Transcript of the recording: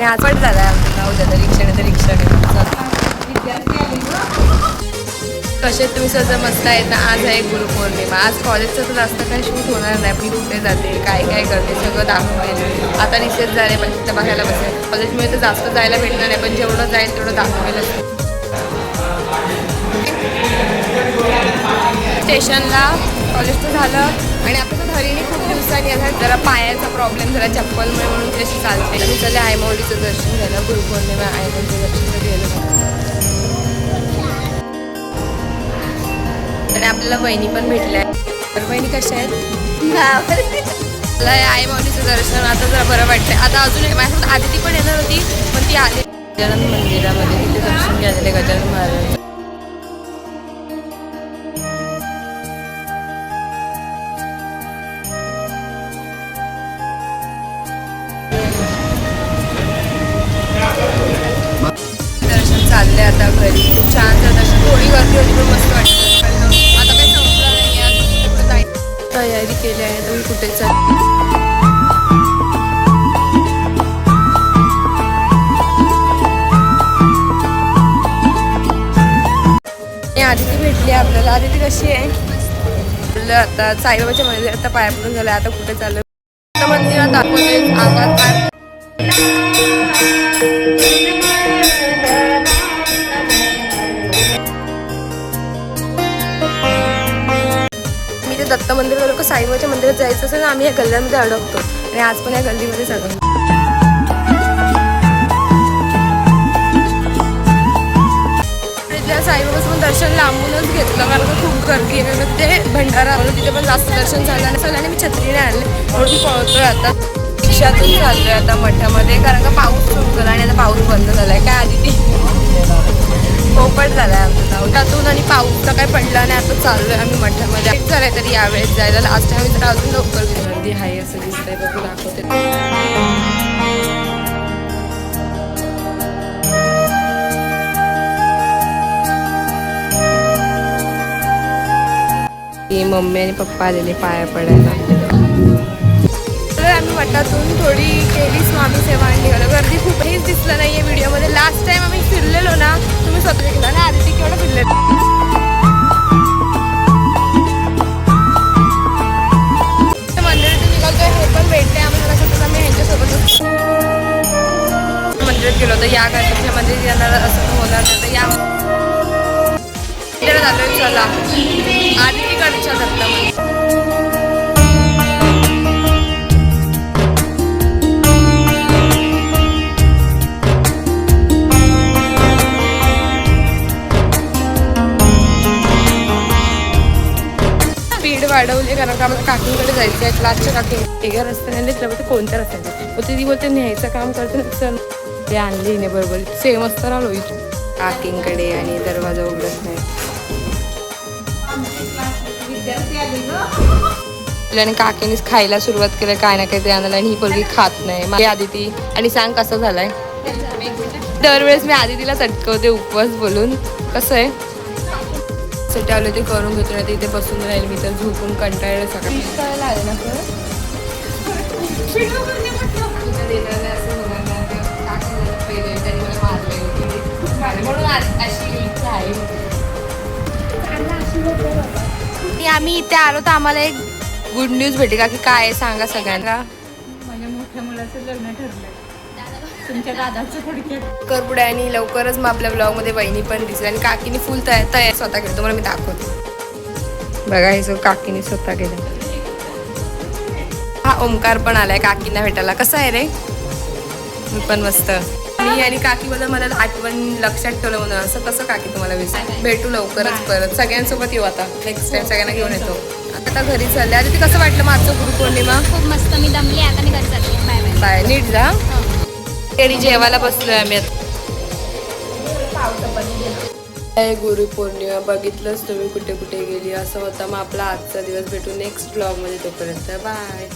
आणि आज पण झाला आमचा. उद्या तर रिक्षाने तर रिक्षाने कसे तुम्ही सहज मस्त आहेत ना आज आहे गुरुपौर्णिमा. आज कॉलेजचं तर जास्त काही शूट होणार नाही मी कुठे जाते काय काय करते सगळं दाखवेल आता रिसेस झाले पण तिथं बघायला बसेल. कॉलेजमुळे तर जास्त जायला भेटणार नाही पण जेवढं जाईल तेवढं दाखवेलच स्टेशनला कॉलेज तर झालं. आणि आता तर घरीने खूप दिवसांनी आता जरा पायाचा प्रॉब्लेम झाला चप्पलमुळे म्हणून तशी चालते. मी चले आयमावलीचं दर्शन झालं गुरुपौर्णिमा आयमावलीचं दर्शन गेलं आणि आपल्याला वहिनी पण भेटल्या. तर वहिनी कशा आहेत? मला आई माऊलीचं दर्शन आता जरा बरं वाटतंय. आता अजून माझ्यासोबत आदिती पण येणार होती पण ती आली. गजानन मंदिरामध्ये तिथे दर्शन घ्यायला गजानन महाराज आता घरी. खूप छान दर्शन थोडी गर्दी होती पण मस्त वाटतं आता काही संपलं नाही आहे. तयारी केली आहे. तुम्ही कुठे चाल आदिती भेटली आपल्याला. आदिती कशी आहे? बोललं आता साईबाबाच्या मंदिरात आता पाया पडून झालं. आता कुठे चाललं? मंदिरात दाखवते आवाज दत्त मंदिर लोक साईबाबाच्या मंदिरात जायचं असेल आम्ही या गल्ल्यामध्ये अडकतो. आणि आज पण या गल्लीमध्येच अडकतो तिथल्या साईबाबाचं पण दर्शन लांबूनच घेतलं कारण का खूप गर्दी आहे. म्हणजे ते भंडारा म्हणून तिथे पण जास्त दर्शन झालं आणि सगळ्यांनी मी छत्रीने आणले. म्हणून पळतोय आता. रिक्षातून चाललोय आता मठामध्ये कारण का पाऊस सुरू झाला आणि आता पाऊस बंद झालाय. काय आधी ती पोपट झालाय आमचा उठातून आणि पाऊस तर काही पडला चाललोय आम्ही मठामध्ये झालाय तरी यावेळेस जायला. लास्ट टाइम तर अजून लवकर गर्दी आहे असं दिसतंय बघू दाखवते. मम्मी आणि पप्पा आलेले पाया पडायला. तर आम्ही मठातून थोडी केली स्वामी सेवा आणि गर्दी खूप हेच दिसलं नाहीये व्हिडिओमध्ये लास्ट टाइम आम्ही फिरलेलो ना कसं मंदिरात गेलो होतो. या गणपतीच्या मंदिर येणार असं होणार नाही. तर या चला आणि चला. आदिती कडच्या वाढवली कारण का आम्हाला काकींकडे जायचं आहे क्लासच्या काकी एका रस्त्याने तर कोणत्या रस्त्याने? मग ती बोलते न्यायचं काम करते चल. ते आणली हिने बरोबर. सेम असतं आलो इथून काकींकडे आणि दरवाजा उघडत नाही. आणि काकीनेच खायला सुरुवात केलं काय ना काहीतरी आणायला आणि ही पोरगी खात नाही. माझी आदिती आणि सांग कसं झालंय? दरवेळेस मी आदितीला चटकवते उपवास बोलून. कसं आहे? साठी आलं ते करून घेतो नाही इथे बसून राहील मी तर झोपून कंटाळलं करायला आले ना. म्हणून आम्ही इथे आलो तर आम्हाला एक गुड न्यूज भेटली. का की काय आहे सांगा सगळ्यांना. माझ्या मोठ्या मुलाचं लग्न ठरलंय. तुमच्या दादाचं थोडक्यात. कर पुढे आणि लवकरच मग आपल्या ब्लॉगमध्ये बहिणी पण दिसेल आणि काकीने फुल तयार तयार स्वतः केलं. तुम्हाला मी दाखवते. बघा हे सगळं काकीने स्वतः केलं. हा ओमकार पण आलाय काकींना भेटायला. कसा आहे रे? मी पण मस्त. मी आणि काकीबद्दल मला आठवण लक्षात ठेवलं म्हणून. असं कसं काकी तुम्हाला विसर भेटू लवकरच परत. सगळ्यांसोबत येऊ आता. नेक्स्ट टाइम सगळ्यांना घेऊन येतो. आता घरी चालले. आता ते कसं वाटलं माझं गुरुपौर्णिमा? खूप मस्त. मी दमली आता मी घरी जाते बाय बाय बाय नीट जा. आणि जेवायला बसलोय आम्ही आता. गुरु गुरुपौर्णिमा बघितलंच तुम्ही कुठे कुठे गेली? असं होतं. मग आपला आजचा दिवस भेटू नेक्स्ट ब्लॉगमध्ये तोपर्यंत. बाय